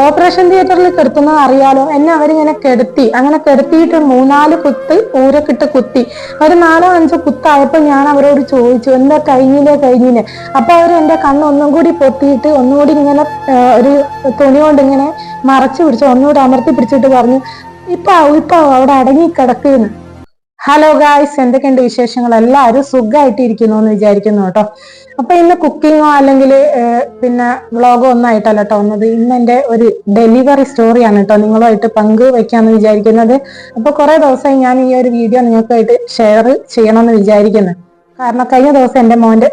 Operation തിയേറ്ററിൽ കിടത്തുന്നത് അറിയാലോ? എന്നെ അവരിങ്ങനെ കെടുത്തി. അങ്ങനെ കെടുത്തിയിട്ട് മൂന്നാൽ കുത്ത് ഊരക്കിട്ട് കുത്തി. ഒരു നാലോ അഞ്ചോ കുത്തായപ്പോൾ ഞാൻ അവരോട് ചോദിച്ചു എന്താ കഴിഞ്ഞില്ലേ കഴിഞ്ഞില്ലേ? അപ്പോൾ അവർ എന്റെ കണ്ണ് ഒന്നും കൂടി പൊത്തിയിട്ട് ഒന്നുകൂടി ഇങ്ങനെ ഒരു തുണി കൊണ്ട് ഇങ്ങനെ മറച്ചു പിടിച്ചു ഒന്നുകൂടി അമർത്തി പിടിച്ചിട്ട് പറഞ്ഞു ഇപ്പൊ ഇപ്പാവും ഇപ്പൊ ആവും, അവിടെ അടങ്ങി കിടക്കുന്നു ഹലോ ഗായ്സ് എന്തൊക്കെയുണ്ട് വിശേഷങ്ങൾ? എല്ലാവരും സുഖമായിട്ട് ഇരിക്കുന്നു എന്ന് വിചാരിക്കുന്നു കേട്ടോ. അപ്പൊ ഇന്ന് കുക്കിങ്ങോ അല്ലെങ്കിൽ പിന്നെ വ്ളോഗോ ഒന്നും ആയിട്ടല്ല കേട്ടോ വന്നത്. ഇന്ന് എന്റെ ഒരു ഡെലിവറി സ്റ്റോറിയാണ് കേട്ടോ നിങ്ങളുമായിട്ട് പങ്ക് വെക്കാന്ന് വിചാരിക്കുന്നത്. അപ്പൊ കുറെ ദിവസമായി ഞാൻ ഈ ഒരു വീഡിയോ നിങ്ങൾക്കായിട്ട് ഷെയർ ചെയ്യണമെന്ന് വിചാരിക്കുന്നു. കാരണം കഴിഞ്ഞ ദിവസം എന്റെ മോന്റെ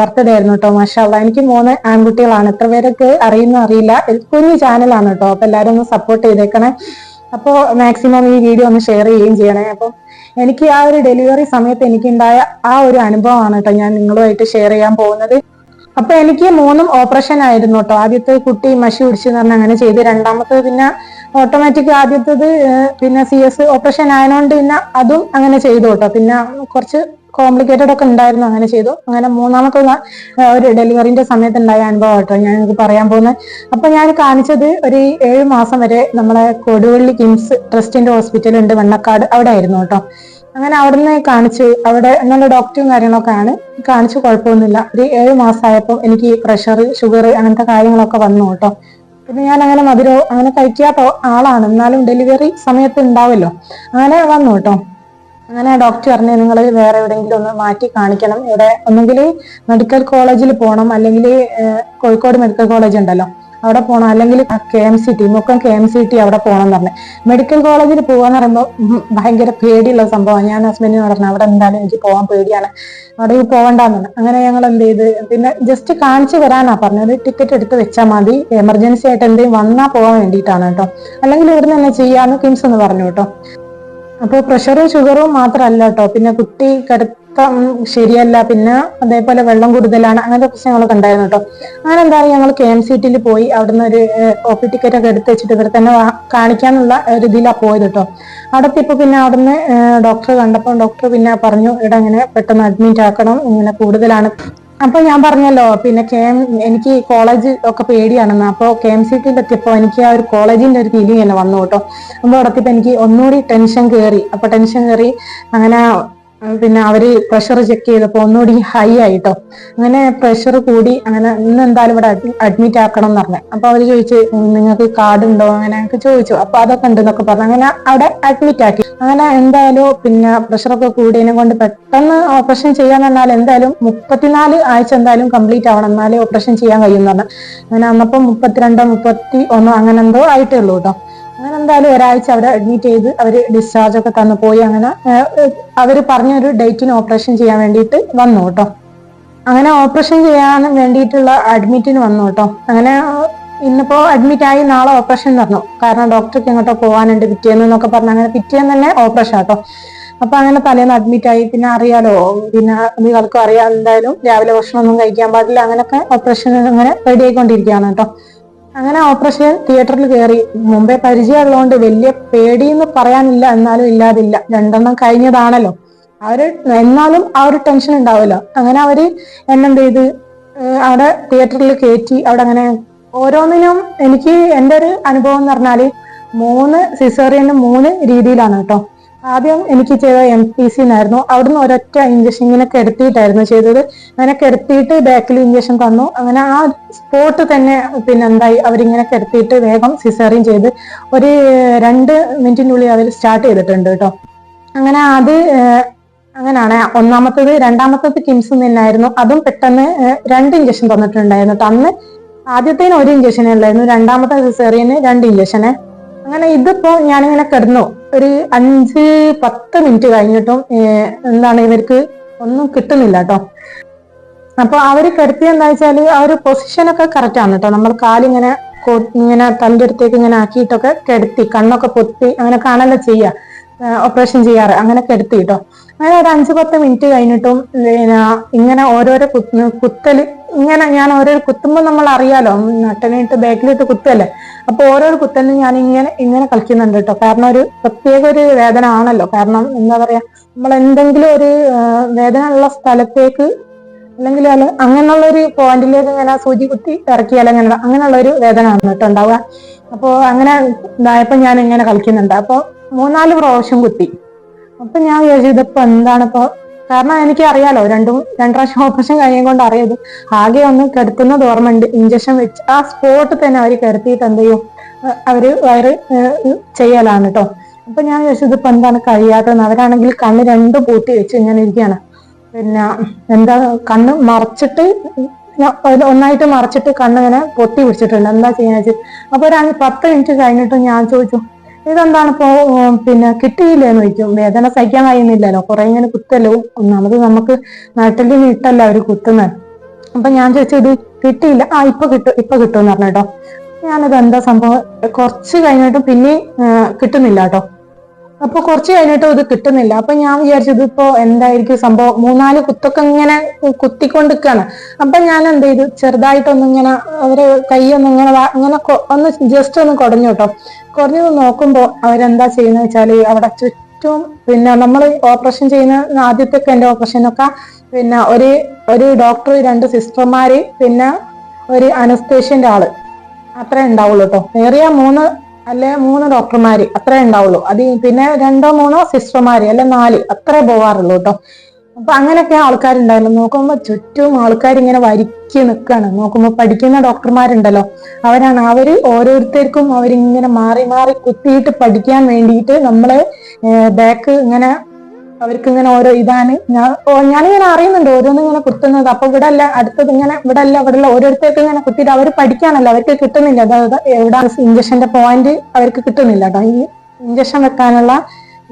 ബർത്ത്ഡേ ആയിരുന്നു കേട്ടോ മാഷാള്ള എനിക്ക് മൂന്ന് ആൺകുട്ടികളാണ്. എത്ര പേരൊക്കെ അറിയുന്ന അറിയില്ല. കുഞ്ഞു ചാനലാണ് കേട്ടോ. അപ്പൊ എല്ലാവരും ഒന്ന് സപ്പോർട്ട് ചെയ്തേക്കണേ. അപ്പോൾ മാക്സിമം ഈ വീഡിയോ ഒന്ന് ഷെയർ ചെയ്യുകയും ചെയ്യണേ. അപ്പം എനിക്ക് ആ ഒരു ഡെലിവറി സമയത്ത് എനിക്കുണ്ടായ ആ ഒരു അനുഭവമാണ് കേട്ടോ ഞാൻ നിങ്ങളുമായിട്ട് ഷെയർ ചെയ്യാൻ പോകുന്നത്. അപ്പൊ എനിക്ക് മൂന്നും ഓപ്പറേഷൻ ആയിരുന്നു കേട്ടോ ആദ്യത്തെ കുട്ടി മഷി പിടിച്ചെന്ന് പറഞ്ഞാൽ അങ്ങനെ ചെയ്ത്. രണ്ടാമത്തത് പിന്നെ ഓട്ടോമാറ്റിക് ആദ്യത്തത് പിന്നെ സി എസ് ഓപ്പറേഷൻ ആയതുകൊണ്ട് പിന്നെ അതും അങ്ങനെ ചെയ്തു കേട്ടോ പിന്നെ കുറച്ച് കോംപ്ലിക്കേറ്റഡ് ഒക്കെ ഉണ്ടായിരുന്നു. അങ്ങനെ ചെയ്തു. അങ്ങനെ മൂന്നാമത്തെ ഒരു ഡെലിവറിന്റെ സമയത്ത് ഉണ്ടായ അനുഭവം കേട്ടോ ഞാൻ നിങ്ങൾക്ക് പറയാൻ പോകുന്നത്. അപ്പൊ ഞാൻ കാണിച്ചത് ഒരു ഏഴ് മാസം വരെ നമ്മളെ കൊടുവള്ളി കിംസ് ട്രസ്റ്റിന്റെ ഹോസ്പിറ്റൽ ഉണ്ട് വെണ്ണക്കാട്. അവിടെ ആയിരുന്നു കേട്ടോ. അങ്ങനെ അവിടുന്ന് കാണിച്ചു അവിടെ നല്ല ഡോക്ടറും കാര്യങ്ങളൊക്കെ ആണ്. കാണിച്ചു കുഴപ്പമൊന്നുമില്ല. ഒരു ഏഴ് മാസമായപ്പോൾ എനിക്ക് പ്രഷർ ഷുഗർ അങ്ങനത്തെ കാര്യങ്ങളൊക്കെ വന്നു കേട്ടോ. പിന്നെ ഞാൻ അങ്ങനെ മധുരവും അങ്ങനെ കഴിക്കാത്ത ആളാണ്. എന്നാലും ഡെലിവറി സമയത്ത് ഉണ്ടാവല്ലോ. അങ്ങനെ വന്നു കേട്ടോ. അങ്ങനെ ഡോക്ടർ പറഞ്ഞു നിങ്ങൾ വേറെ എവിടെയെങ്കിലും ഒന്ന് മാറ്റി കാണിക്കണം. ഇവിടെ ഒന്നുകിൽ മെഡിക്കൽ കോളേജിൽ പോകണം അല്ലെങ്കിൽ കോഴിക്കോട് മെഡിക്കൽ കോളേജ് ഉണ്ടല്ലോ. അവിടെ പോകണം അല്ലെങ്കിൽ K M C T Mukkam K M C T അവിടെ പോകണം എന്ന് പറഞ്ഞു മെഡിക്കൽ കോളേജിൽ പോകാന്ന് പറയുമ്പോൾ ഭയങ്കര പേടിയുള്ള സംഭവമാണ്. ഞാൻ ഹസ്ബൻഡിന് പറഞ്ഞു അവിടെ എന്തായാലും എനിക്ക് പോകാൻ പേടിയാണ്. അവിടെ പോകണ്ടെന്ന് അങ്ങനെ ഞങ്ങൾ എന്ത് ചെയ്ത് പിന്നെ ജസ്റ്റ് കാണിച്ചു വരാനാ പറഞ്ഞത്. ടിക്കറ്റ് എടുത്ത് വെച്ചാൽ മതി. എമർജൻസി ആയിട്ട് എന്തെങ്കിലും വന്നാൽ പോകാൻ വേണ്ടിയിട്ടാണ് കേട്ടോ. അല്ലെങ്കിൽ ഇവിടുന്ന് തന്നെ ചെയ്യാന്ന് കിംസ് എന്ന് പറഞ്ഞു കേട്ടോ. അപ്പോൾ പ്രഷറും ഷുഗറും മാത്രമല്ല കേട്ടോ പിന്നെ കുട്ടി കിടത്തം ശരിയല്ല. പിന്നെ അതേപോലെ വെള്ളം കൂടുതലാണ്. അങ്ങനത്തെ പ്രശ്നങ്ങളൊക്കെ ഉണ്ടായിരുന്നു കേട്ടോ അങ്ങനെ എന്തായാലും ഞങ്ങൾ കെ എം സി ടിയിൽ പോയി അവിടുന്ന് ഒരു ഒ പി ടിക്കറ്റ് ഒക്കെ എടുത്ത് വെച്ചിട്ട് ഇവിടെ തന്നെ കാണിക്കാനുള്ള ഒരു ഇതിലാണ് പോയത് കേട്ടോ അവിടെ ഇപ്പൊ പിന്നെ അവിടുന്ന് ഡോക്ടറെ കണ്ടപ്പോൾ ഡോക്ടർ പിന്നെ പറഞ്ഞു ഇവിടെ ഇങ്ങനെ പെട്ടെന്ന് അഡ്മിറ്റ് ആക്കണം. ഇങ്ങനെ കൂടുതലാണ്. അപ്പൊ ഞാൻ പറഞ്ഞല്ലോ പിന്നെ കെ എനിക്ക് കോളേജ് ഒക്കെ പേടിയാണെന്ന്. അപ്പോൾ കെ എം സി ടിയിൽ എത്തിയപ്പോൾ എനിക്ക് ആ ഒരു കോളേജിന്റെ ഒരു ഫീലിംഗ് തന്നെ വന്നു കേട്ടോ. അപ്പോൾ അവിടെ എനിക്ക് ഒന്നുകൂടി ടെൻഷൻ കയറി അപ്പൊ ടെൻഷൻ കയറി അങ്ങനെ പിന്നെ അവർ പ്രഷർ ചെക്ക് ചെയ്തപ്പോൾ ഒന്നുകൂടി ഹൈ ആയിട്ടോ. അങ്ങനെ പ്രഷർ കൂടി അങ്ങനെ ഇന്ന് എന്തായാലും ഇവിടെ അഡ്മിറ്റ് ആക്കണം എന്ന് പറഞ്ഞു. അപ്പൊ അവർ ചോദിച്ചു നിങ്ങൾക്ക് കാർഡ് ഉണ്ടോ? അങ്ങനെ ചോദിച്ചു. അപ്പൊ അതൊക്കെ ഉണ്ട് എന്നൊക്കെ പറഞ്ഞു. അങ്ങനെ അവിടെ അഡ്മിറ്റ് ആക്കി. അങ്ങനെ എന്തായാലും പിന്നെ പ്രഷറൊക്കെ കൂടിയതിനെ കൊണ്ട് പെട്ടെന്ന് ഓപ്പറേഷൻ ചെയ്യാൻ പറഞ്ഞാൽ എന്തായാലും മുപ്പത്തിനാല് ആഴ്ച എന്തായാലും കംപ്ലീറ്റ് ആവണം. എന്നാലേ ഓപ്പറേഷൻ ചെയ്യാൻ കഴിയും അങ്ങനെ അന്നപ്പോ മുപ്പത്തിരണ്ടോ മുപ്പത്തി ഒന്നോ അങ്ങനെ എന്തോ ആയിട്ടേ ഉള്ളൂ കേട്ടോ. അങ്ങനെ എന്തായാലും ഒരാഴ്ച അവിടെ അഡ്മിറ്റ് ചെയ്ത് അവർ ഡിസ്ചാർജ് ഒക്കെ തന്നു. പോയി അങ്ങനെ അവർ പറഞ്ഞൊരു ഡേറ്റിന് ഓപ്പറേഷൻ ചെയ്യാൻ വേണ്ടിയിട്ട് വന്നു കേട്ടോ. അങ്ങനെ ഓപ്പറേഷൻ ചെയ്യാൻ വേണ്ടിയിട്ടുള്ള അഡ്മിറ്റിന് വന്നു കേട്ടോ. അങ്ങനെ ഇന്നിപ്പോ അഡ്മിറ്റ് ആയി നാളെ ഓപ്പറേഷൻ പറഞ്ഞു കാരണം ഡോക്ടർക്ക് എങ്ങോട്ടോ പോകാനുണ്ട് പിറ്റേന്ന് എന്നൊക്കെ പറഞ്ഞു അങ്ങനെ പിറ്റേന്ന് തന്നെ ഓപ്പറേഷൻ കേട്ടോ അപ്പൊ അങ്ങനെ തലേന്ന് അഡ്മിറ്റ് ആയി. പിന്നെ അറിയാലോ പിന്നെ നിങ്ങൾക്കും അറിയാം എന്തായാലും രാവിലെ ഭക്ഷണമൊന്നും കഴിക്കാൻ പാടില്ല. അങ്ങനെയൊക്കെ ഓപ്പറേഷൻ അങ്ങനെ റെഡി ആയിക്കൊണ്ടിരിക്കുകയാണ് കേട്ടോ. അങ്ങനെ ഓപ്പറേഷൻ തിയേറ്ററിൽ കയറി. മുമ്പേ പരിചയമുള്ളതുകൊണ്ട് വലിയ പേടിയെന്ന് പറയാനില്ല എന്നാലും ഇല്ലാതില്ല. രണ്ടെണ്ണം കഴിഞ്ഞതാണല്ലോ. അവർ എന്നാലും ആ ഒരു ടെൻഷൻ ഉണ്ടാവുമല്ലോ. അങ്ങനെ അവർ എന്നെന്ത് ചെയ്ത്? അവിടെ തിയേറ്ററിൽ കയറ്റി. അവിടെ അങ്ങനെ ഓരോന്നിനും എനിക്ക് എന്റെ ഒരു അനുഭവം എന്ന് പറഞ്ഞാൽ മൂന്ന് സിസേറിയനും മൂന്ന് രീതിയിലാണ് കേട്ടോ. ആദ്യം എനിക്ക് ചെയ്ത എം പി സി എന്നായിരുന്നു അവിടുന്ന് ഒരൊറ്റ ഇഞ്ചക്ഷൻ ഇങ്ങനെ കെടുത്തിയിട്ടായിരുന്നു ചെയ്തത്. അങ്ങനെ കെടുത്തിയിട്ട് ബാക്കിൽ ഇഞ്ചക്ഷൻ തന്നു. അങ്ങനെ ആ സ്പോട്ട് തന്നെ പിന്നെ എന്തായി അവരിങ്ങനെ കെടുത്തിയിട്ട് വേഗം സിസേറിയും ചെയ്ത് ഒരു രണ്ട് മിനിറ്റിനുള്ളിൽ അവർ സ്റ്റാർട്ട് ചെയ്തിട്ടുണ്ട് കേട്ടോ അങ്ങനെ അത് അങ്ങനെയാണ് ഒന്നാമത്തത് രണ്ടാമത്തത് കിംസ് തന്നെയായിരുന്നു അതും പെട്ടെന്ന് രണ്ട് ഇഞ്ചക്ഷൻ തന്നിട്ടുണ്ടായിരുന്നു. തന്ന് ആദ്യത്തേന് ഒരു ഇഞ്ചക്ഷൻ ഉണ്ടായിരുന്നു രണ്ടാമത്തെ സിസേറിയന് രണ്ട് ഇഞ്ചക്ഷന് അങ്ങനെ ഇതിപ്പോ ഞാനിങ്ങനെ കിടന്നു. ഒരു അഞ്ച് പത്ത് മിനിറ്റ് കഴിഞ്ഞിട്ടും എന്താണ് ഇവർക്ക് ഒന്നും കിട്ടുന്നില്ല കേട്ടോ അപ്പൊ അവർ കിടത്തിയ എന്താ വെച്ചാൽ ആ ഒരു പൊസിഷൻ ഒക്കെ കറക്റ്റ് ആണ് കേട്ടോ നമ്മൾ കാലിങ്ങനെ ഇങ്ങനെ തന്റെ അടുത്തേക്ക് ഇങ്ങനെ ആക്കിയിട്ടൊക്കെ കിടത്തി കണ്ണൊക്കെ പൊത്തി അങ്ങനെ കാണല്ലോ ചെയ്യുക ഓപ്പറേഷൻ ചെയ്യാറ് അങ്ങനെ കിടത്തി കേട്ടോ അങ്ങനെ ഒരു അഞ്ച് പത്ത് മിനിറ്റ് കഴിഞ്ഞിട്ടും പിന്നെ ഇങ്ങനെ ഓരോരോ കുത്ത് കുത്തൽ ഇങ്ങനെ ഞാൻ ഓരോരോ കുത്തുമ്പോൾ നമ്മൾ അറിയാലോ നട്ടനിട്ട് ബാക്കിലിട്ട് കുത്തല്ലേ? അപ്പൊ ഓരോരോ കുത്തലിനും ഞാൻ ഇങ്ങനെ ഇങ്ങനെ കളിക്കുന്നുണ്ട് കേട്ടോ കാരണം ഒരു പ്രത്യേക ഒരു വേദന ആണല്ലോ കാരണം എന്താ പറയാ നമ്മൾ എന്തെങ്കിലും ഒരു വേദന ഉള്ള സ്ഥലത്തേക്ക് അല്ലെങ്കിൽ അല്ല അങ്ങനെയുള്ള ഒരു പോയിന്റിലേക്ക് ഇങ്ങനെ സൂചി കുത്തി ഇറക്കിയാൽ അങ്ങനെ അങ്ങനെയുള്ള ഒരു വേദന ആണ് കേട്ടോ ഉണ്ടാവുക. അപ്പോൾ അങ്ങനെ ഇതായപ്പോൾ ഞാൻ ഇങ്ങനെ കളിക്കുന്നുണ്ട്. അപ്പോൾ മൂന്നാൽ പ്രാവശ്യം കുത്തി. അപ്പൊ ഞാൻ വിചാരിച്ചു ഇതിപ്പോ എന്താണ് ഇപ്പൊ? കാരണം എനിക്ക് അറിയാലോ രണ്ടും രണ്ടു പ്രാവശ്യം ഓപ്പറേഷൻ കഴിയും കൊണ്ട് അറിയത് ആകെ ഒന്ന് കിടത്തുന്നത് ഓർമ്മയുണ്ട്. ഇഞ്ചക്ഷൻ വെച്ച് ആ സ്പോട്ട് തന്നെ അവർ കിടത്തിയിട്ട് എന്ത് ചെയ്യും? അവർ വയറ് ചെയ്യലാണ് കേട്ടോ അപ്പൊ ഞാൻ വിചാരിച്ചു ഇതിപ്പോ എന്താണ് കഴിയാത്തതെന്ന്. അവരാണെങ്കിൽ കണ്ണ് രണ്ടും പൂട്ടി വെച്ച് ഇങ്ങനെ ഇരിക്കുകയാണ്. പിന്നെ എന്താ കണ്ണ് മറച്ചിട്ട് ഒന്നായിട്ട് മറച്ചിട്ട് കണ്ണ് ഇങ്ങനെ പൊട്ടി പിടിച്ചിട്ടുണ്ട്. എന്താ ചെയ്യാന്ന് വെച്ചാൽ അപ്പൊ ഒരു പത്ത് മിനിറ്റ് കഴിഞ്ഞിട്ട് ഞാൻ ചോദിച്ചു ഇതെന്താണ് ഇപ്പോ പിന്നെ കിട്ടിയില്ലേന്ന് ചോദിക്കും. വേദന സഹിക്കാൻ കഴിയുന്നില്ലല്ലോ. കുറെ ഇങ്ങനെ കുത്തല്ലോ. ഒന്നാമത് നമുക്ക് നാട്ടിൽ വീട്ടല്ല അവർ കുത്തുന്നത്. അപ്പൊ ഞാൻ ചോദിച്ചു ഇത് കിട്ടിയില്ല. ആ ഇപ്പൊ കിട്ടും ഇപ്പൊ കിട്ടും എന്ന് പറഞ്ഞു കേട്ടോ. ഞാനത് എന്താ സംഭവം? കുറച്ച് കഴിഞ്ഞിട്ട് പിന്നെ കിട്ടുന്നില്ല കേട്ടോ. അപ്പൊ കുറച്ച് കഴിഞ്ഞിട്ടും ഇത് കിട്ടുന്നില്ല. അപ്പൊ ഞാൻ വിചാരിച്ചത് ഇപ്പോ എന്തായിരിക്കും സംഭവം? മൂന്നാൽ കുത്തൊക്കെ ഇങ്ങനെ കുത്തിക്കൊണ്ടിരിക്കാണ്. അപ്പൊ ഞാൻ എന്ത് ചെയ്തു? ചെറുതായിട്ടൊന്ന് ഇങ്ങനെ അവർ കൈയൊന്നും ഇങ്ങനെ ഇങ്ങനെ ഒന്ന് ജസ്റ്റ് ഒന്ന് കുടഞ്ഞു കേട്ടോ. കുറഞ്ഞു നോക്കുമ്പോ അവരെന്താ ചെയ്യുന്ന വെച്ചാൽ അവിടെ ചുറ്റും പിന്നെ നമ്മൾ ഓപ്പറേഷൻ ചെയ്യുന്ന ആദ്യത്തെ എന്റെ ഓപ്പറേഷനൊക്കെ പിന്നെ ഒരു ഒരു ഡോക്ടർ രണ്ട് സിസ്റ്റർമാര് പിന്നെ ഒരു അനസ്തേഷ്യന്റെ ആൾ. അത്രേ ഉണ്ടാവുള്ളൂ കേട്ടോ. ഏറിയ മൂന്ന് അല്ലെ മൂന്ന് ഡോക്ടർമാര് അത്രേ ഉണ്ടാവുള്ളൂ. അത് പിന്നെ രണ്ടോ മൂന്നോ സിസ്റ്റർമാര് അല്ലെ നാല് അത്രേ പോവാറുള്ളൂ കേട്ടോ അപ്പൊ അങ്ങനെയൊക്കെ ആൾക്കാരുണ്ടായിരുന്നു നോക്കുമ്പോ ചുറ്റും ആൾക്കാർ ഇങ്ങനെ വരിക്കി നിൽക്കാണ് നോക്കുമ്പോ പഠിക്കുന്ന ഡോക്ടർമാരുണ്ടല്ലോ. അവരാണ്. അവർ ഓരോരുത്തർക്കും അവരിങ്ങനെ മാറി മാറി കുത്തിയിട്ട് പഠിക്കാൻ വേണ്ടിയിട്ട് നമ്മളെ ബാക്ക് ഇങ്ങനെ അവർക്ക് ഇങ്ങനെ ഓരോ ഇതാണ്. ഞാൻ ഞാനിങ്ങനെ അറിയുന്നുണ്ട് ഓരോന്നും ഇങ്ങനെ കുത്തുന്നത്. അപ്പൊ ഇവിടെ അല്ല അടുത്തത് ഇങ്ങനെ ഇവിടെ അല്ല ഇവിടെ ഉള്ള ഓരോരുത്തർക്ക് ഇങ്ങനെ കുത്തിയിട്ട് അവർ പഠിക്കാനല്ലോ അവർക്ക് കിട്ടുന്നില്ല. അതായത് എവിടെ ഇഞ്ചക്ഷന്റെ പോയിന്റ് അവർക്ക് കിട്ടുന്നില്ല കേട്ടോ. ഈ ഇഞ്ചക്ഷൻ വെക്കാനുള്ള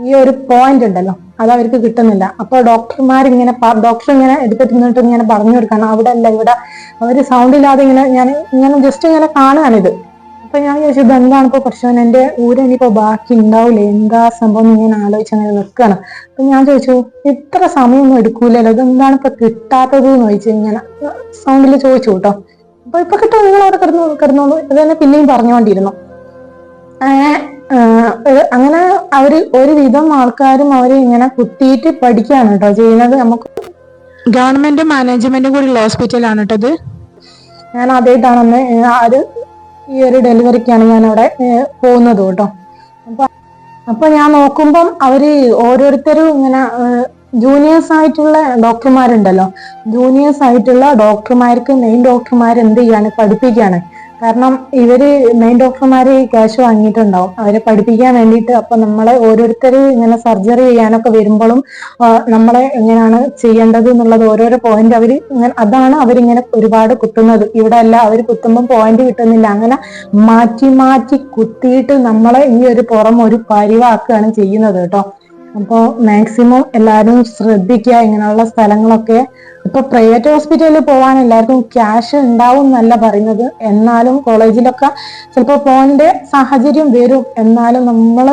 ഈ ഒരു പോയിന്റ് ഉണ്ടല്ലോ അത് അവർക്ക് കിട്ടുന്നില്ല. അപ്പൊ ഡോക്ടർമാർ ഇങ്ങനെ ഡോക്ടർ ഇങ്ങനെ എടുത്തിട്ട് നിന്നിട്ട് ഇങ്ങനെ പറഞ്ഞു കൊടുക്കണം. അവിടെ അല്ല ഇവിടെ അവർ സൗണ്ട് ഇല്ലാതെ ഇങ്ങനെ ഞാൻ ഇങ്ങനെ ജസ്റ്റ് ഇങ്ങനെ കാണുകയാണിത് അപ്പൊ ഞാൻ ഇത് എന്താണ് ഇപ്പൊ പ്രശ്നം. എന്റെ ഊര് ഇനിയിപ്പോ ബാക്കി ഉണ്ടാവില്ല എന്താ സംഭവം ഇങ്ങനെ ആലോചിച്ച് അങ്ങനെ നിൽക്കുകയാണ്. അപ്പൊ ഞാൻ ചോദിച്ചു ഇത്ര സമയമൊന്നും എടുക്കൂലല്ലോ? ഇതെന്താണ് ഇപ്പൊ കിട്ടാത്തത് എന്ന് ചോദിച്ചു ഇങ്ങനെ സൗണ്ടിൽ ചോദിച്ചു കേട്ടോ. അപ്പൊ ഇപ്പൊ കിട്ടും നിങ്ങൾ അവിടെ കിടന്നു കിടന്നോളൂ. ഇത് തന്നെ പിന്നെയും പറഞ്ഞുകൊണ്ടിരുന്നു. അങ്ങനെ അങ്ങനെ അവർ ഒരുവിധം ആൾക്കാരും അവർ ഇങ്ങനെ കുത്തിയിട്ട് പഠിക്കുകയാണ് കേട്ടോ ചെയ്യുന്നത്. നമുക്ക് ഗവൺമെന്റ് മാനേജ്മെന്റും കൂടി ഉള്ള ഹോസ്പിറ്റലാണ് കേട്ടോ ഇത്. ഞാൻ ആദ്യമായിട്ടാണെന്ന് ആ ഒരു ഈ ഒരു ഡെലിവറിക്കാണ് ഞാൻ അവിടെ പോകുന്നത് കേട്ടോ. അപ്പൊ അപ്പൊ ഞാൻ നോക്കുമ്പം അവർ ഓരോരുത്തരും ഇങ്ങനെ ജൂനിയേഴ്സ് ആയിട്ടുള്ള ഡോക്ടർമാരുണ്ടല്ലോ ജൂനിയേഴ്സ് ആയിട്ടുള്ള ഡോക്ടർമാർക്ക് മെയിൻ ഡോക്ടർമാർ എന്ത് ചെയ്യാണ് പഠിപ്പിക്കുകയാണ് കാരണം ഇവർ മെയിൻ ഡോക്ടർമാര് ക്യാഷ് വാങ്ങിയിട്ടുണ്ടാവും. അവരെ പഠിപ്പിക്കാൻ വേണ്ടിയിട്ട് അപ്പൊ നമ്മളെ ഓരോരുത്തർ ഇങ്ങനെ സർജറി ചെയ്യാനൊക്കെ വരുമ്പോഴും നമ്മളെ എങ്ങനെയാണ് ചെയ്യേണ്ടത് എന്നുള്ളത് ഓരോരോ പോയിന്റ് അവർ ഇങ്ങനെ അതാണ് അവരിങ്ങനെ ഒരുപാട് കുത്തുന്നത്. ഇവിടെ അല്ല അവർ കുത്തുമ്പോൾ പോയിന്റ് കിട്ടുന്നില്ല. അങ്ങനെ മാറ്റി മാറ്റി കുത്തിയിട്ട് നമ്മളെ ഈ ഒരു പുറം ഒരു പരിവാക്കുകയാണ് ചെയ്യുന്നത് കേട്ടോ. അപ്പോൾ മാക്സിമം എല്ലാവരും ശ്രദ്ധിക്കുക ഇങ്ങനെയുള്ള സ്ഥലങ്ങളൊക്കെ. ഇപ്പൊ പ്രൈവറ്റ് ഹോസ്പിറ്റലിൽ പോകാൻ എല്ലാവർക്കും ക്യാഷ് ഉണ്ടാവും എന്നല്ല പറയുന്നത്. എന്നാലും കോളേജിലൊക്കെ ചിലപ്പോൾ പോകേണ്ട സാഹചര്യം വരും. എന്നാലും നമ്മൾ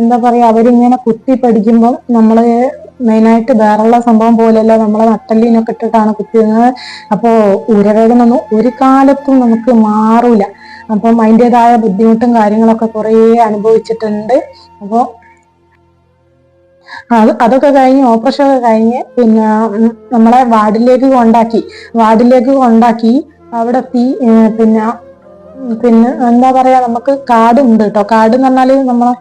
എന്താ പറയാ അവരിങ്ങനെ കുത്തി പഠിക്കുമ്പോൾ നമ്മൾ മെയിനായിട്ട് വേറെയുള്ള സംഭവം പോലെയല്ല നമ്മളെ നട്ടല്ലിനൊക്കെ ഇട്ടിട്ടാണ് കുത്തിയിരുന്നത്. അപ്പോൾ ഉരവേദന ഒന്നും ഒരു കാലത്തും നമുക്ക് മാറൂല. അപ്പം അതിന്റെതായ ബുദ്ധിമുട്ടും കാര്യങ്ങളൊക്കെ കുറേ അനുഭവിച്ചിട്ടുണ്ട്. അപ്പോൾ അത് അതൊക്കെ കഴിഞ്ഞ് ഓപ്പറേഷൻ ഒക്കെ കഴിഞ്ഞ് പിന്നെ നമ്മളെ വാർഡിലേക്ക് കൊണ്ടാക്കി. വാർഡിലേക്ക് കൊണ്ടാക്കി അവിടെ ഫീ പിന്നെ പിന്നെ എന്താ പറയാ നമുക്ക് കാർഡ് ഉണ്ട് കേട്ടോ കാർഡ് എന്ന് പറഞ്ഞാൽ നമ്മളെ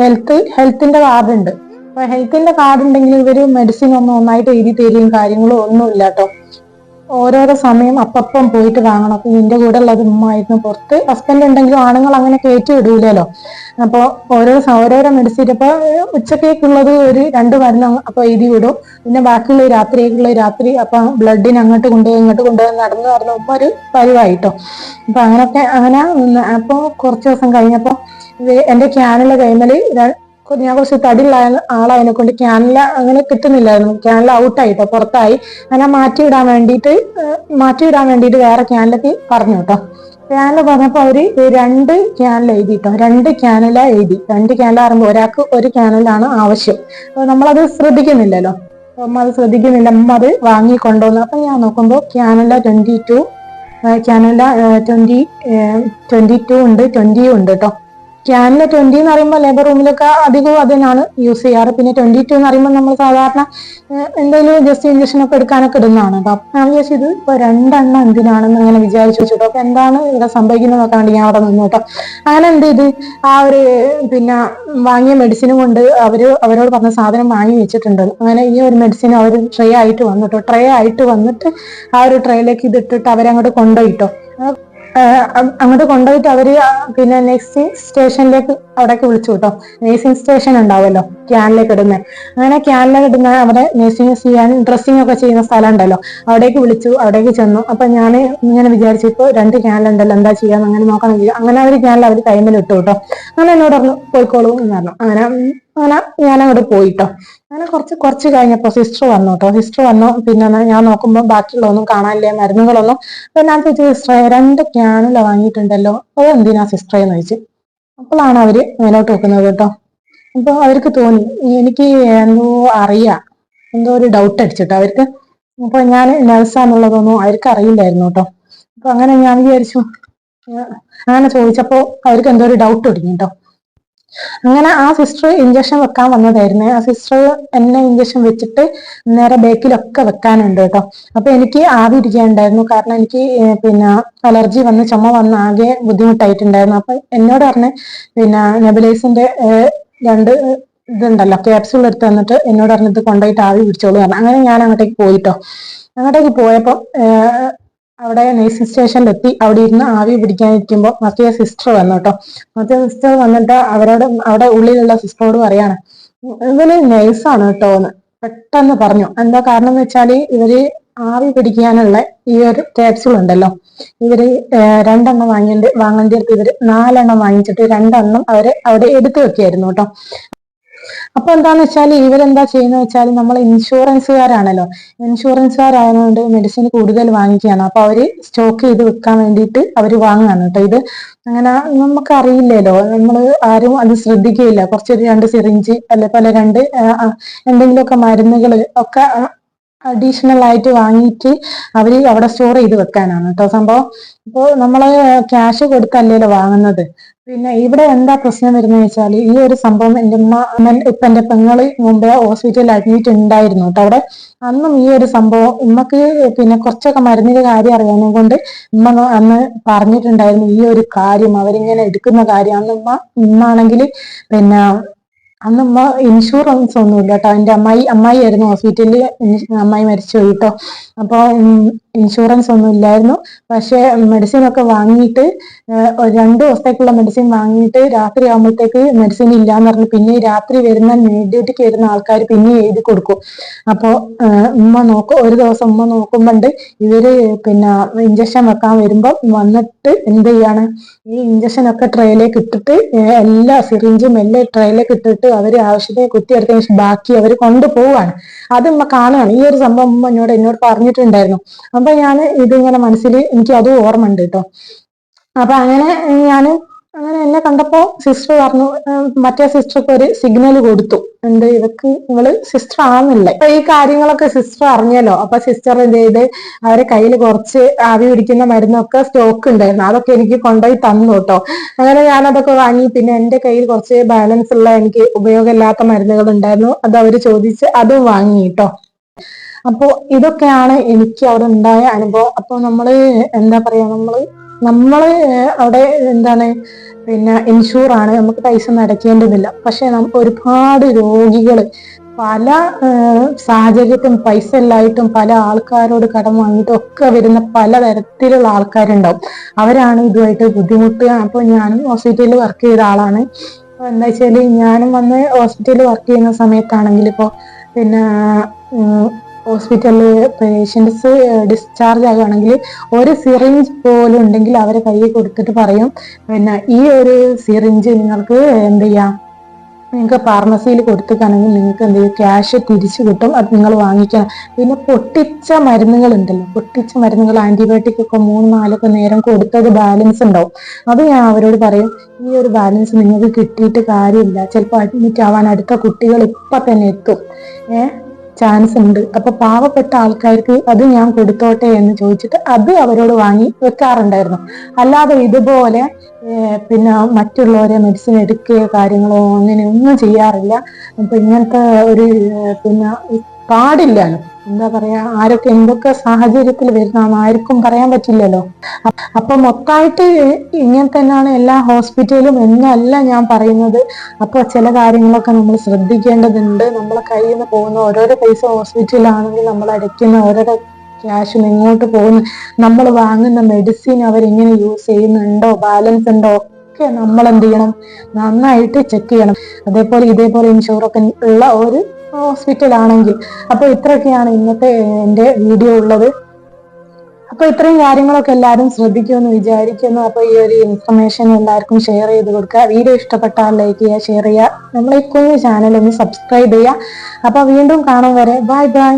ഹെൽത്ത് ഹെൽത്തിന്റെ കാർഡ് ഉണ്ട് അപ്പൊ ഹെൽത്തിന്റെ കാർഡ് ഉണ്ടെങ്കിൽ ഇവർ മെഡിസിൻ ഒന്നും നന്നായിട്ട് എഴുതി തരും കാര്യങ്ങളും ഒന്നും ഇല്ല കേട്ടോ ഓരോരോ സമയം അപ്പം പോയിട്ട് വാങ്ങണം. അപ്പൊ ഇതിന്റെ കൂടെ ഉള്ളത് ഉമ്മായിരുന്നു പുറത്ത്. ഹസ്ബൻഡ് ഉണ്ടെങ്കിലും ആണുങ്ങൾ അങ്ങനെ കയറ്റി വിടൂലല്ലോ. അപ്പൊ ഓരോ ഓരോരോ മെഡിസിൻ ഇപ്പൊ ഏഹ് ഉച്ചക്കേക്കുള്ളത് ഒരു രണ്ട് മരുന്ന് അപ്പോൾ അപ്പൊ എഴുതി വിടും. പിന്നെ ബാക്കിയുള്ള രാത്രിയേക്കുള്ള രാത്രി അപ്പൊ ബ്ലഡിന് അങ്ങോട്ട് കൊണ്ടുപോയി ഇങ്ങോട്ട് കൊണ്ടുപോയി നടന്നു നടന്ന് ഉമ്മ ഒരു പരിവായിട്ടോ. അപ്പൊ അങ്ങനൊക്കെ അങ്ങനെ അപ്പോൾ അപ്പൊ കുറച്ച് ദിവസം കഴിഞ്ഞപ്പോ എന്റെ ക്യാനുള്ള കൈമൽ ഞാൻ കുറച്ച് തടിയുള്ള ആളായതിനെ കൊണ്ട് ക്യാനില അങ്ങനെ കിട്ടുന്നില്ലായിരുന്നു. ക്യാനില ഔട്ടായിട്ടോ പുറത്തായി. അങ്ങനെ മാറ്റിയിടാൻ വേണ്ടിയിട്ട് മാറ്റിയിടാൻ വേണ്ടിയിട്ട് വേറെ ക്യാനിലേക്ക് പറഞ്ഞു കേട്ടോ ക്യാനിൽ പറഞ്ഞപ്പോൾ അവർ രണ്ട് ക്യാനിൽ എഴുതി കേട്ടോ രണ്ട് ക്യാനില എഴുതി. രണ്ട് ക്യാനില പറയുമ്പോൾ ഒരാൾക്ക് ഒരു ക്യാനലാണ് ആവശ്യം. അപ്പൊ നമ്മളത് ശ്രദ്ധിക്കുന്നില്ലല്ലോ. അമ്മ അത് ശ്രദ്ധിക്കുന്നില്ല. അമ്മ അത് വാങ്ങി കൊണ്ടുവന്നു അപ്പൊ ഞാൻ നോക്കുമ്പോൾ ക്യാനല ട്വന്റി ടു ക്യാനല ട്വന്റി ട്വന്റി ടു ഉണ്ട് ട്വന്റിയും ഉണ്ട് കേട്ടോ ക്യാനിലെ ട്വന്റി എന്ന് പറയുമ്പോൾ ലേബർ റൂമിലൊക്കെ അധികവും അതിനാണ് യൂസ് ചെയ്യാറ്. പിന്നെ ട്വന്റി ടു എന്ന് പറയുമ്പോൾ നമ്മൾ സാധാരണ എന്തെങ്കിലും ജസ്റ്റ് ഇഞ്ചക്ഷൻ ഒക്കെ എടുക്കാനൊക്കെ ഇടുന്നതാണ്. കേട്ടോ ഞാൻ ഇത് ഇപ്പൊ രണ്ടെണ്ണം എന്തിനാണെന്ന് ഇങ്ങനെ വിചാരിച്ചു വെച്ചിട്ടോ അപ്പൊ എന്താണ് ഇവിടെ സംഭവിക്കുന്നതൊക്കെ വേണ്ടി ഞാൻ അവിടെ നിന്നു കേട്ടോ. അങ്ങനെ എന്ത് ചെയ്ത് ആ ഒരു പിന്നെ വാങ്ങിയ മെഡിസിനും കൊണ്ട് അവർ അവരോട് പറഞ്ഞ സാധനം വാങ്ങി വെച്ചിട്ടുണ്ട്. അങ്ങനെ ഈ ഒരു മെഡിസിൻ അവർ ട്രേ ആയിട്ട് വന്നിട്ടോ ട്രേ ആയിട്ട് വന്നിട്ട് ആ ഒരു ട്രേയിലേക്ക് ഇതിട്ടിട്ട് അവരങ്ങോട്ട് കൊണ്ടുപോയിട്ടോ അങ്ങോട്ട് കൊണ്ടുപോയിട്ട് അവർ പിന്നെ നെക്സ്റ്റ് സ്റ്റേഷനിലേക്ക് അവിടേക്ക് വിളിച്ചു കേട്ടോ നേഴ്സിംഗ് സ്റ്റേഷൻ ഉണ്ടാവുമല്ലോ ക്യാനിലേക്ക് ഇടുന്നത് അങ്ങനെ ക്യാനിലേക്ക് ഇടുന്ന അവിടെ നേഴ്സിംഗ് ചെയ്യാൻ ഡ്രസ്സിംഗ് ഒക്കെ ചെയ്യുന്ന സ്ഥലം ഉണ്ടല്ലോ. അവിടേക്ക് വിളിച്ചു അവിടേക്ക് ചെന്നു. അപ്പൊ ഞാൻ ഇങ്ങനെ വിചാരിച്ചു ഇപ്പൊ രണ്ട് ക്യാനിലുണ്ടല്ലോ എന്താ ചെയ്യാന്ന് അങ്ങനെ നോക്കാൻ അങ്ങനെ അവർ ക്യാനിൽ അവർ ടൈമിൽ ഇട്ടു കേട്ടോ അങ്ങനെ എന്നോട് പറഞ്ഞു പോയിക്കോളൂ എന്ന് പറഞ്ഞു. അങ്ങനെ അങ്ങനെ അവിടെ പോയിട്ടോ. അങ്ങനെ കുറച്ച് കുറച്ച് കഴിഞ്ഞപ്പോ സിസ്റ്റർ വന്നു കേട്ടോ സിസ്റ്റർ വന്നു പിന്നെ ഞാൻ നോക്കുമ്പോൾ ബാക്കിയുള്ളതൊന്നും കാണാനില്ല മരുന്നുകളൊന്നും. അപ്പൊ ഞാൻ ചോദിച്ചു സിസ്റ്ററെ രണ്ട് ക്യാനില വാങ്ങിയിട്ടുണ്ടല്ലോ. അത് എന്തിനാ സിസ്റ്ററെ എന്ന് ചോദിച്ചു. അപ്പോഴാണ് അവർ മേലോട്ട് വെക്കുന്നത് കേട്ടോ. അപ്പൊ അവർക്ക് തോന്നി എനിക്ക് എന്തോ അറിയാം. എന്തോ ഒരു ഡൗട്ട് അടിച്ചിട്ടോ അവർക്ക്. അപ്പൊ ഞാൻ നഴ്സാന്നുള്ളതൊന്നും അവർക്ക് അറിയില്ലായിരുന്നു കേട്ടോ. അപ്പൊ അങ്ങനെ ഞാൻ വിചാരിച്ചു അങ്ങനെ ചോദിച്ചപ്പോ അവർക്ക് എന്തോ ഒരു ഡൗട്ട് ഒടിഞ്ഞു കേട്ടോ. അങ്ങനെ ആ സിസ്റ്റർ ഇഞ്ചക്ഷൻ വെക്കാൻ വന്നതായിരുന്നു. ആ സിസ്റ്റർ എന്നെ ഇഞ്ചക്ഷൻ വെച്ചിട്ട് നേരെ ബേക്കിലൊക്കെ വെക്കാനുണ്ട് കേട്ടോ. അപ്പൊ എനിക്ക് ആവി ഇരിക്കാനുണ്ടായിരുന്നു. കാരണം എനിക്ക് പിന്നെ അലർജി വന്ന് ചുമ വന്ന് ആകെ ബുദ്ധിമുട്ടായിട്ടുണ്ടായിരുന്നു. അപ്പൊ എന്നോട് പറഞ്ഞ് പിന്നെ നെബിലൈസിന്റെ രണ്ട് ഇതുണ്ടല്ലോ ക്യാപ്സ്യൂൾ എടുത്ത് തന്നിട്ട് എന്നോട് പറഞ്ഞ് ഇത് കൊണ്ടുപോയിട്ട് ആവി പിടിച്ചോളൂ പറഞ്ഞു. അങ്ങനെ ഞാൻ അങ്ങോട്ടേക്ക് പോയിട്ടോ അങ്ങോട്ടേക്ക് പോയപ്പോ ഏർ അവിടെ നേഴ്സിംഗ് സ്റ്റേഷനിൽ എത്തി. അവിടെ ഇരുന്ന് ആവി പിടിക്കാനിരിക്കുമ്പോൾ മറ്റേ സിസ്റ്റർ വന്നു കേട്ടോ മറ്റേ സിസ്റ്റർ വന്നിട്ട് അവരോട് അവിടെ ഉള്ളിലുള്ള സിസ്റ്ററോട് പറയാണ് ഇവർ നഴ്സാണ് കേട്ടോ എന്ന് പെട്ടെന്ന് പറഞ്ഞു. എന്താ കാരണം എന്ന് വെച്ചാൽ ഇവർ ആവി പിടിക്കാനുള്ള ഈ ഒരു ക്യാപ്സ്യൂൾ ഉണ്ടല്ലോ. ഇവർ രണ്ടെണ്ണം വാങ്ങേണ്ടി വാങ്ങേണ്ടി ഇവർ നാലെണ്ണം വാങ്ങിച്ചിട്ട് രണ്ടെണ്ണം അവർ അവിടെ എടുത്തു വെക്കായിരുന്നു കേട്ടോ അപ്പൊ എന്താന്ന് വെച്ചാൽ ഇവരെന്താ ചെയ്യുന്ന വെച്ചാൽ നമ്മൾ ഇൻഷുറൻസുകാരാണല്ലോ. ഇൻഷുറൻസുകാരായതുകൊണ്ട് മെഡിസിൻ കൂടുതൽ വാങ്ങിക്കുകയാണ്. അപ്പൊ അവർ സ്റ്റോക്ക് ചെയ്ത് വെക്കാൻ വേണ്ടിയിട്ട് അവർ വാങ്ങുകയാണ് കേട്ടോ. ഇത് അങ്ങനെ നമുക്ക് അറിയില്ലല്ലോ നമ്മൾ ആരും അത് ശ്രദ്ധിക്കുകയില്ല. കുറച്ചൊരു രണ്ട് സിറിഞ്ച് അല്ലെ പല രണ്ട് എന്തെങ്കിലുമൊക്കെ മരുന്നുകൾ ഒക്കെ അഡീഷണൽ ആയിട്ട് വാങ്ങിയിട്ട് അവർ അവിടെ സ്റ്റോർ ചെയ്ത് വെക്കാനാണ് കേട്ടോ. സംഭവം ഇപ്പോൾ നമ്മൾ ക്യാഷ് കൊടുത്തല്ലല്ലോ വാങ്ങുന്നത്. പിന്നെ ഇവിടെ എന്താ പ്രശ്നം വരുന്നത് വെച്ചാൽ ഈ ഒരു സംഭവം എന്റെ ഉമ്മ ഇപ്പൊ എന്റെ പെങ്ങൾ മുമ്പേ ഹോസ്പിറ്റലിൽ അഡ്മിറ്റ് ഉണ്ടായിരുന്നു കേട്ടോ അവിടെ. അന്നും ഈ ഒരു സംഭവം ഉമ്മക്ക് പിന്നെ കുറച്ചൊക്കെ മരുന്നിന്റെ കാര്യം അറിയാനും കൊണ്ട് ഉമ്മ അന്ന് പറഞ്ഞിട്ടുണ്ടായിരുന്നു ഈ ഒരു കാര്യം അവരിങ്ങനെ എടുക്കുന്ന കാര്യം. അന്ന് ഉമ്മ ഉമ്മാണെങ്കിൽ പിന്നെ അന്ന് ഉമ്മ ഇൻഷുറൻസ് ഒന്നുമില്ല കേട്ടോ. എന്റെ അമ്മായി അമ്മായി ആയിരുന്നു ഹോസ്പിറ്റലിൽ അമ്മായി മരിച്ചു പോയിട്ടോ അപ്പോൾ ഇൻഷുറൻസ് ഒന്നും ഇല്ലായിരുന്നു. പക്ഷെ മെഡിസിൻ ഒക്കെ വാങ്ങിയിട്ട് രണ്ടു ദിവസത്തേക്കുള്ള മെഡിസിൻ വാങ്ങിയിട്ട് രാത്രി ആകുമ്പോഴത്തേക്ക് മെഡിസിൻ ഇല്ലാന്ന് പറഞ്ഞു പിന്നെ രാത്രി വരുന്ന നൈറ്റ് ഡ്യൂട്ടിക്ക് വരുന്ന ആൾക്കാർ പിന്നെ എഴുതി കൊടുക്കും. അപ്പോൾ ഉമ്മ നോക്കും ഒരു ദിവസം ഉമ്മ നോക്കുമ്പോണ്ട് ഇവർ പിന്നെ ഇഞ്ചക്ഷൻ വെക്കാൻ വരുമ്പോൾ വന്നിട്ട് എന്ത് ചെയ്യാണ്? ഈ ഇഞ്ചക്ഷൻ ഒക്കെ ട്രേയിലേക്ക് ഇട്ടിട്ട് എല്ലാ സിറിഞ്ചും എല്ലാം ട്രേയിലേക്ക് ഇട്ടിട്ട് അവർ ആവശ്യത്തിന് കുത്തിയെടുത്തതിന് ശേഷം ബാക്കി അവർ കൊണ്ടുപോവാണ്. അത് ഉമ്മ കാണുകയാണ്. ഈ ഒരു സംഭവം ഉമ്മ എന്നോട് എന്നോട് പറഞ്ഞിട്ടുണ്ടായിരുന്നു. അപ്പൊ ഞാൻ ഇതിങ്ങനെ മനസ്സിൽ എനിക്ക് അതും ഓർമ്മ ഉണ്ട് കേട്ടോ അപ്പൊ അങ്ങനെ ഞാൻ അങ്ങനെ എന്നെ കണ്ടപ്പോ സിസ്റ്റർ പറഞ്ഞു മറ്റേ സിസ്റ്റർക്ക് ഒരു സിഗ്നൽ കൊടുത്തു. എന്ത് ഇവക്ക് ഇവൾ സിസ്റ്റർ ആവുന്നില്ല. അപ്പൊ ഈ കാര്യങ്ങളൊക്കെ സിസ്റ്റർ അറിഞ്ഞല്ലോ. അപ്പൊ സിസ്റ്റർ എന്ത് ചെയ്ത്? അവരെ കയ്യിൽ കുറച്ച് ആവി പിടിക്കുന്ന മരുന്നൊക്കെ സ്റ്റോക്ക് ഉണ്ടായിരുന്നു. അതൊക്കെ എനിക്ക് കൊണ്ടുപോയി തന്നു കേട്ടോ അങ്ങനെ ഞാൻ അതൊക്കെ വാങ്ങി. പിന്നെ എന്റെ കയ്യിൽ കുറച്ച് ബാലൻസ് ഉള്ള എനിക്ക് ഉപയോഗമില്ലാത്ത മരുന്നുകൾ ഉണ്ടായിരുന്നു. അത് അവർ ചോദിച്ച് അതും വാങ്ങി കേട്ടോ അപ്പോ ഇതൊക്കെയാണ് എനിക്ക് അവിടെ ഉണ്ടായ അനുഭവം. അപ്പൊ നമ്മൾ എന്താ പറയാ നമ്മൾ നമ്മൾ അവിടെ എന്താണ് പിന്നെ ഇൻഷൂർ ആണ് നമുക്ക് പൈസ നടക്കേണ്ടതില്ല. പക്ഷെ ഒരുപാട് രോഗികൾ പല ഏഹ് സാഹചര്യത്തിലും പൈസ ഇല്ലായിട്ടും പല ആൾക്കാരോട് കടം വാങ്ങിയിട്ടും ഒക്കെ വരുന്ന പല തരത്തിലുള്ള ആൾക്കാരുണ്ടാവും. അവരാണ് ഇതുമായിട്ട് ബുദ്ധിമുട്ടുക. അപ്പൊ ഞാനും ഹോസ്പിറ്റലിൽ വർക്ക് ചെയ്ത ആളാണ്. എന്താ വെച്ചാൽ ഞാനും വന്ന് ഹോസ്പിറ്റലിൽ വർക്ക് ചെയ്യുന്ന സമയത്താണെങ്കിൽ ഇപ്പോ പിന്നെ ഹോസ്പിറ്റലിൽ പേഷ്യൻസ് ഡിസ്ചാർജ് ആകുകയാണെങ്കിൽ ഒരു സിറിഞ്ച് പോലും ഉണ്ടെങ്കിൽ അവരെ കയ്യിൽ കൊടുത്തിട്ട് പറയും പിന്നെ ഈ ഒരു സിറിഞ്ച് നിങ്ങൾക്ക് എന്ത് ചെയ്യാം? നിങ്ങൾക്ക് ഫാർമസിയിൽ കൊടുത്തിട്ടാണെങ്കിൽ നിങ്ങൾക്ക് എന്ത് ചെയ്യും ക്യാഷ് തിരിച്ചു കിട്ടും അത് നിങ്ങൾ വാങ്ങിക്കണം. പിന്നെ പൊട്ടിച്ച മരുന്നുകൾ ഉണ്ടല്ലോ പൊട്ടിച്ച മരുന്നുകൾ ആന്റിബയോട്ടിക് ഒക്കെ മൂന്ന് നാലൊക്കെ നേരം കൊടുത്തത് ബാലൻസ് ഉണ്ടാവും. അത് ഞാൻ അവരോട് പറയും ഈ ഒരു ബാലൻസ് നിങ്ങൾക്ക് കിട്ടിയിട്ട് കാര്യമില്ല. ചിലപ്പോൾ അഡ്മിറ്റ് ആവാൻ അടുത്ത കുട്ടികൾ ഇപ്പൊ തന്നെ എത്തും. ഏഹ് ചാൻസ് ഉണ്ട്. അപ്പൊ പാവപ്പെട്ട ആൾക്കാർക്ക് അത് ഞാൻ കൊടുത്തോട്ടെ എന്ന് ചോദിച്ചിട്ട് അത് അവരോട് വാങ്ങി വെക്കാറുണ്ടായിരുന്നു അല്ലാതെ ഇതുപോലെ പിന്നെ മറ്റുള്ളവരെ മെഡിസിൻ എടുക്കുകയോ കാര്യങ്ങളോ അങ്ങനെ ഒന്നും ചെയ്യാറില്ല. അപ്പൊ ഇങ്ങനത്തെ ഒരു പിന്നെ പാടില്ലല്ലോ. എന്താ പറയാ ആരൊക്കെ എന്തൊക്കെ സാഹചര്യത്തിൽ വരുന്ന ആർക്കും പറയാൻ പറ്റില്ലല്ലോ. അപ്പൊ മൊത്തമായിട്ട് ഇങ്ങനെ തന്നെയാണ് എല്ലാ ഹോസ്പിറ്റലും എന്നല്ല ഞാൻ പറയുന്നത്. അപ്പൊ ചില കാര്യങ്ങളൊക്കെ നമ്മൾ ശ്രദ്ധിക്കേണ്ടതുണ്ട്. നമ്മൾ കയ്യിൽ നിന്ന് പോകുന്ന ഓരോരോ പൈസ ഹോസ്പിറ്റലിലാണെങ്കിൽ നമ്മൾ അടയ്ക്കുന്ന ഓരോരോ ക്യാഷും എങ്ങോട്ട് പോകുന്ന നമ്മൾ വാങ്ങുന്ന മെഡിസിൻ അവരെങ്ങനെ യൂസ് ചെയ്യുന്നുണ്ടോ ബാലൻസ് ഉണ്ടോ ഒക്കെ നമ്മൾ എന്ത് ചെയ്യണം? നന്നായിട്ട് ചെക്ക് ചെയ്യണം. അതേപോലെ ഇതേപോലെ ഇൻഷുറൊക്കെ ഉള്ള ഒരു ഹോസ്പിറ്റൽ ആണെങ്കിൽ അപ്പൊ ഇത്രയൊക്കെയാണ് ഇന്നത്തെ എന്റെ വീഡിയോ ഉള്ളത്. അപ്പൊ ഇത്രയും കാര്യങ്ങളൊക്കെ എല്ലാവരും ശ്രദ്ധിക്കുമെന്ന് വിചാരിക്കുന്നു. അപ്പൊ ഈ ഒരു ഇൻഫർമേഷൻ എല്ലാവർക്കും ഷെയർ ചെയ്ത് കൊടുക്കുക. വീഡിയോ ഇഷ്ടപ്പെട്ടാൽ ലൈക്ക് ചെയ്യുക ഷെയർ ചെയ്യുക. നമ്മളെ കുഞ്ഞു ചാനൽ ഒന്ന് സബ്സ്ക്രൈബ് ചെയ്യുക. അപ്പൊ വീണ്ടും കാണും വരെ. Bye bye